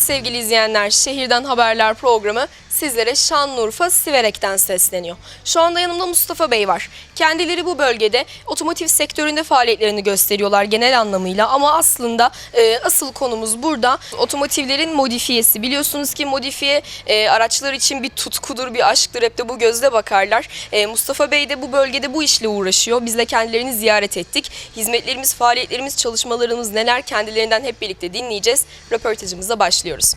sevgili izleyenler, Şehirden Haberler programı sizlere Şanlıurfa Siverek'ten sesleniyor. Şu anda yanımda Mustafa Bey var. Kendileri bu bölgede otomotiv sektöründe faaliyetlerini gösteriyorlar genel anlamıyla ama aslında e, asıl konumuz burada otomotivlerin modifiyesi. Biliyorsunuz ki modifiye e, araçlar için bir tutkudur, bir aşktır. Hep de bu gözle bakarlar. E, Mustafa Bey de bu bölgede bu işle uğraşıyor. Biz de kendilerini ziyaret ettik. Hizmetlerimiz, faaliyetlerimiz, çalışmalarımız neler kendilerinden hep birlikte dinleyeceğiz. Röportajımıza başlıyoruz.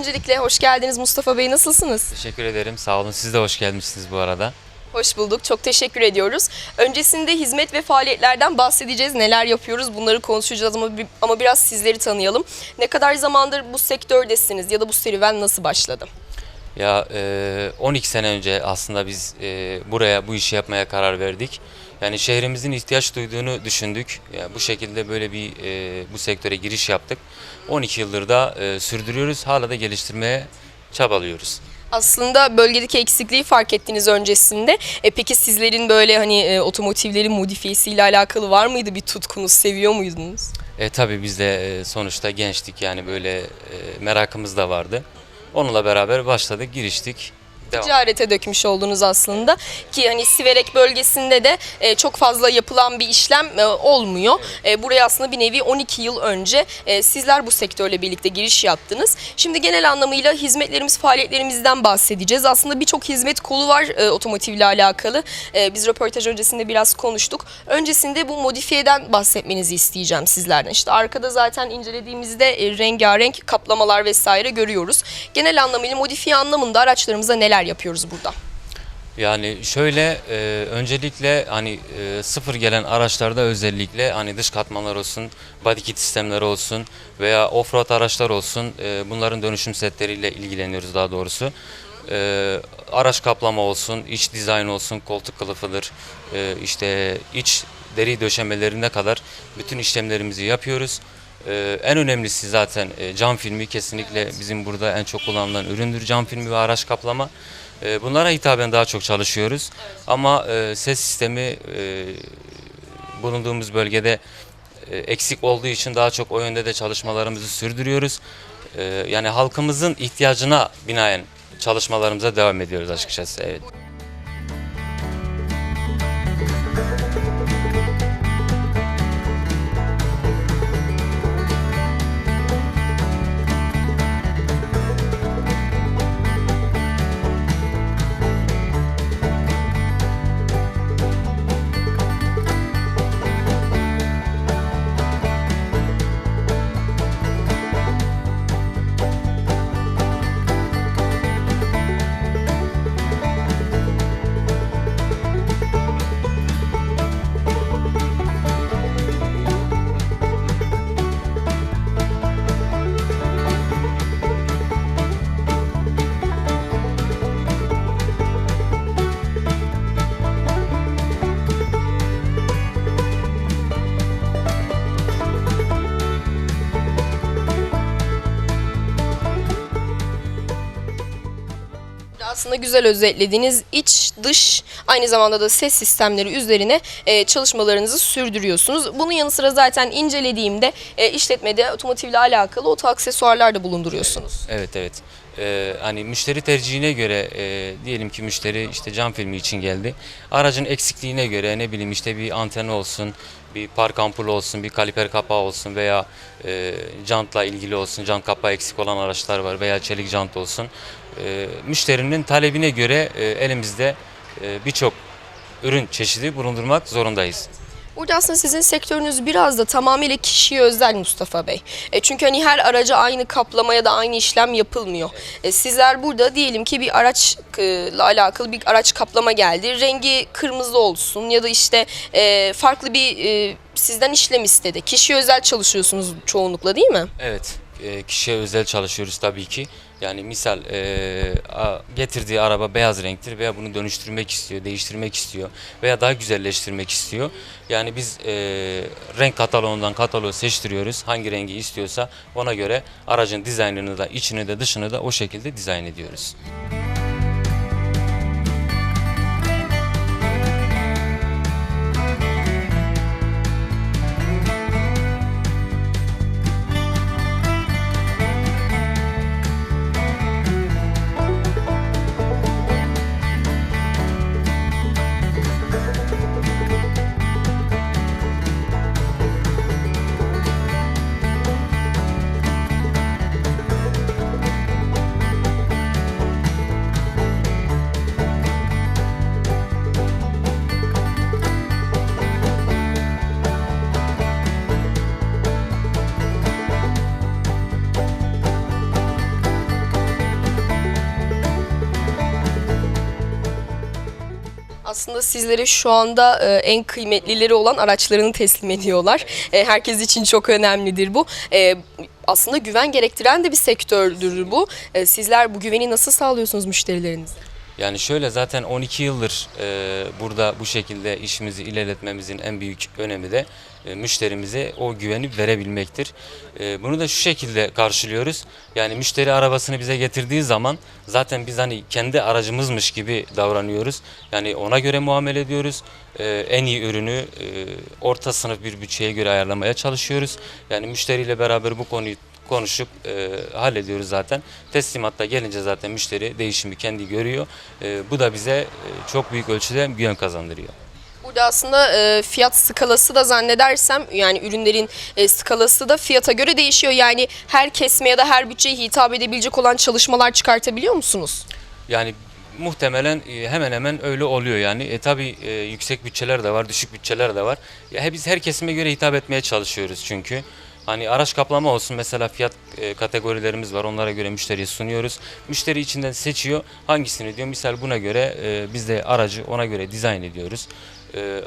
Öncelikle hoş geldiniz Mustafa Bey. Nasılsınız? Teşekkür ederim. Sağ olun. Siz de hoş gelmişsiniz bu arada. Hoş bulduk. Çok teşekkür ediyoruz. Öncesinde hizmet ve faaliyetlerden bahsedeceğiz. Neler yapıyoruz bunları konuşacağız ama, ama biraz sizleri tanıyalım. Ne kadar zamandır bu sektördesiniz ya da bu serüven nasıl başladı? Ya e, 12 sene önce aslında biz e, buraya bu işi yapmaya karar verdik. Yani şehrimizin ihtiyaç duyduğunu düşündük. Ya bu şekilde böyle bir e, bu sektöre giriş yaptık. 12 yıldır da e, sürdürüyoruz. Hala da geliştirmeye çabalıyoruz. Aslında bölgedeki eksikliği fark ettiniz öncesinde. E peki sizlerin böyle hani e, otomotivlerin modifiyesiyle alakalı var mıydı bir tutkunuz? Seviyor muydunuz? E tabii biz de e, sonuçta gençtik yani böyle e, merakımız da vardı. Onunla beraber başladık, giriştik. Devam. ticarete dökmüş oldunuz aslında ki hani Siverek bölgesinde de e, çok fazla yapılan bir işlem e, olmuyor. E, buraya aslında bir nevi 12 yıl önce e, sizler bu sektörle birlikte giriş yaptınız. Şimdi genel anlamıyla hizmetlerimiz, faaliyetlerimizden bahsedeceğiz. Aslında birçok hizmet kolu var e, otomotivle alakalı. E, biz röportaj öncesinde biraz konuştuk. Öncesinde bu modifiyeden bahsetmenizi isteyeceğim sizlerden. İşte arkada zaten incelediğimizde e, rengarenk kaplamalar vesaire görüyoruz. Genel anlamıyla modifiye anlamında araçlarımıza neler yapıyoruz burada? Yani şöyle e, öncelikle hani e, sıfır gelen araçlarda özellikle hani dış katmanlar olsun, body kit sistemleri olsun veya offroad araçlar olsun e, bunların dönüşüm setleriyle ilgileniyoruz daha doğrusu. E, araç kaplama olsun, iç dizayn olsun, koltuk kılıfıdır, e, işte iç deri döşemelerine kadar bütün işlemlerimizi yapıyoruz. E, en önemlisi zaten e, cam filmi kesinlikle bizim burada en çok kullanılan üründür cam filmi ve araç kaplama. E, Bunlara hitaben daha çok çalışıyoruz. Ama e, ses sistemi e, bulunduğumuz bölgede e, eksik olduğu için daha çok o yönde de çalışmalarımızı sürdürüyoruz. E, yani halkımızın ihtiyacına binaen çalışmalarımıza devam ediyoruz açıkçası. Evet. Aslında güzel özetlediniz. İç, dış, aynı zamanda da ses sistemleri üzerine e, çalışmalarınızı sürdürüyorsunuz. Bunun yanı sıra zaten incelediğimde e, işletmede otomotivle alakalı oto aksesuarlar da bulunduruyorsunuz. Evet evet. Ee, hani müşteri tercihine göre e, diyelim ki müşteri işte cam filmi için geldi. Aracın eksikliğine göre ne bileyim işte bir anten olsun, bir park ampulü olsun, bir kaliper kapağı olsun veya e, jantla ilgili olsun, jant kapağı eksik olan araçlar var veya çelik jant olsun. E, müşterinin talebine göre e, elimizde e, birçok ürün çeşidi bulundurmak zorundayız. Burada aslında sizin sektörünüz biraz da tamamıyla kişiye özel Mustafa Bey. E, çünkü hani her araca aynı kaplama ya da aynı işlem yapılmıyor. E, sizler burada diyelim ki bir araçla alakalı bir araç kaplama geldi. Rengi kırmızı olsun ya da işte e, farklı bir e, sizden işlem istedi. Kişiye özel çalışıyorsunuz çoğunlukla değil mi? Evet, e, kişiye özel çalışıyoruz tabii ki. Yani misal e, getirdiği araba beyaz renktir veya bunu dönüştürmek istiyor, değiştirmek istiyor veya daha güzelleştirmek istiyor. Yani biz e, renk kataloğundan kataloğu seçtiriyoruz. Hangi rengi istiyorsa ona göre aracın dizaynını da içini de dışını da o şekilde dizayn ediyoruz. Aslında sizlere şu anda e, en kıymetlileri olan araçlarını teslim ediyorlar. E, herkes için çok önemlidir bu. E, aslında güven gerektiren de bir sektördür bu. Sizler bu güveni nasıl sağlıyorsunuz müşterilerinize? Yani şöyle zaten 12 yıldır e, burada bu şekilde işimizi ilerletmemizin en büyük önemi de e, müşterimize o güveni verebilmektir. E, bunu da şu şekilde karşılıyoruz. Yani müşteri arabasını bize getirdiği zaman zaten biz hani kendi aracımızmış gibi davranıyoruz. Yani ona göre muamele ediyoruz. E, en iyi ürünü e, orta sınıf bir bütçeye göre ayarlamaya çalışıyoruz. Yani müşteriyle beraber bu konuyu konuşup e, hallediyoruz zaten. Teslimatta gelince zaten müşteri değişimi kendi görüyor. E, bu da bize e, çok büyük ölçüde güven kazandırıyor. Burada aslında e, fiyat skalası da zannedersem yani ürünlerin e, skalası da fiyata göre değişiyor. Yani her kesme ya da her bütçeye hitap edebilecek olan çalışmalar çıkartabiliyor musunuz? Yani muhtemelen e, hemen hemen öyle oluyor yani. E tabi yüksek bütçeler de var, düşük bütçeler de var. Ya biz her kesime göre hitap etmeye çalışıyoruz çünkü. Hani araç kaplama olsun mesela fiyat e, kategorilerimiz var onlara göre müşteriye sunuyoruz. Müşteri içinden seçiyor hangisini diyor. Misal buna göre e, biz de aracı ona göre dizayn ediyoruz. E,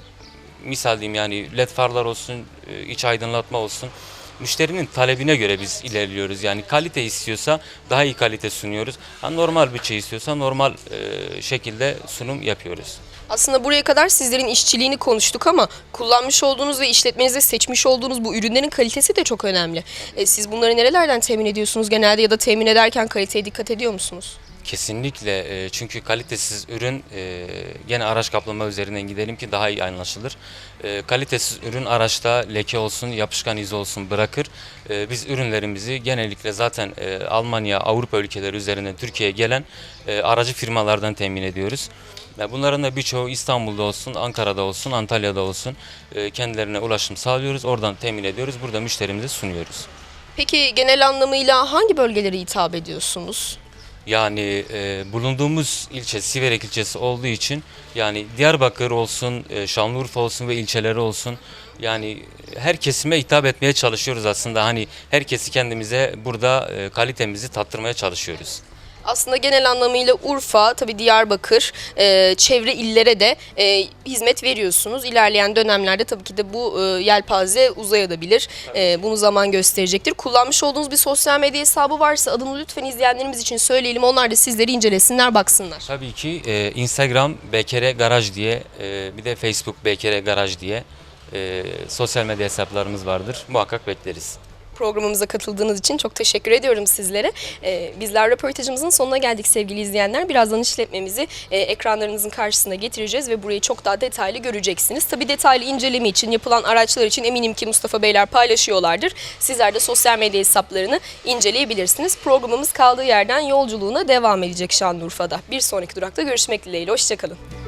misal diyeyim yani led farlar olsun, e, iç aydınlatma olsun. Müşterinin talebine göre biz ilerliyoruz. Yani kalite istiyorsa daha iyi kalite sunuyoruz. Ha, normal bütçe istiyorsa normal e, şekilde sunum yapıyoruz. Aslında buraya kadar sizlerin işçiliğini konuştuk ama kullanmış olduğunuz ve işletmenizde seçmiş olduğunuz bu ürünlerin kalitesi de çok önemli. E, siz bunları nerelerden temin ediyorsunuz genelde ya da temin ederken kaliteye dikkat ediyor musunuz? Kesinlikle e, çünkü kalitesiz ürün e, gene araç kaplama üzerinden gidelim ki daha iyi anlaşılır. E, Kalitesiz ürün araçta leke olsun, yapışkan iz olsun bırakır. Biz ürünlerimizi genellikle zaten Almanya, Avrupa ülkeleri üzerinden Türkiye'ye gelen aracı firmalardan temin ediyoruz. Bunların da birçoğu İstanbul'da olsun, Ankara'da olsun, Antalya'da olsun kendilerine ulaşım sağlıyoruz. Oradan temin ediyoruz. Burada müşterimize sunuyoruz. Peki genel anlamıyla hangi bölgelere hitap ediyorsunuz? Yani e, bulunduğumuz ilçe Siverek ilçesi olduğu için yani Diyarbakır olsun, e, Şanlıurfa olsun ve ilçeleri olsun yani her kesime hitap etmeye çalışıyoruz aslında. Hani herkesi kendimize burada e, kalitemizi tattırmaya çalışıyoruz. Aslında genel anlamıyla Urfa, tabii Diyarbakır, e, çevre illere de e, hizmet veriyorsunuz. İlerleyen dönemlerde tabii ki de bu e, yelpaze uzayabilir. E, bunu zaman gösterecektir. Kullanmış olduğunuz bir sosyal medya hesabı varsa adını lütfen izleyenlerimiz için söyleyelim. Onlar da sizleri incelesinler, baksınlar. Tabii ki e, Instagram BKR Garaj diye e, bir de Facebook BKR Garaj diye e, sosyal medya hesaplarımız vardır. Muhakkak bekleriz. Programımıza katıldığınız için çok teşekkür ediyorum sizlere. Ee, bizler röportajımızın sonuna geldik sevgili izleyenler. Birazdan işletmemizi e, ekranlarınızın karşısına getireceğiz ve burayı çok daha detaylı göreceksiniz. Tabii detaylı inceleme için yapılan araçlar için eminim ki Mustafa Beyler paylaşıyorlardır. Sizler de sosyal medya hesaplarını inceleyebilirsiniz. Programımız kaldığı yerden yolculuğuna devam edecek Şanlıurfa'da. Bir sonraki durakta görüşmek dileğiyle. Hoşçakalın.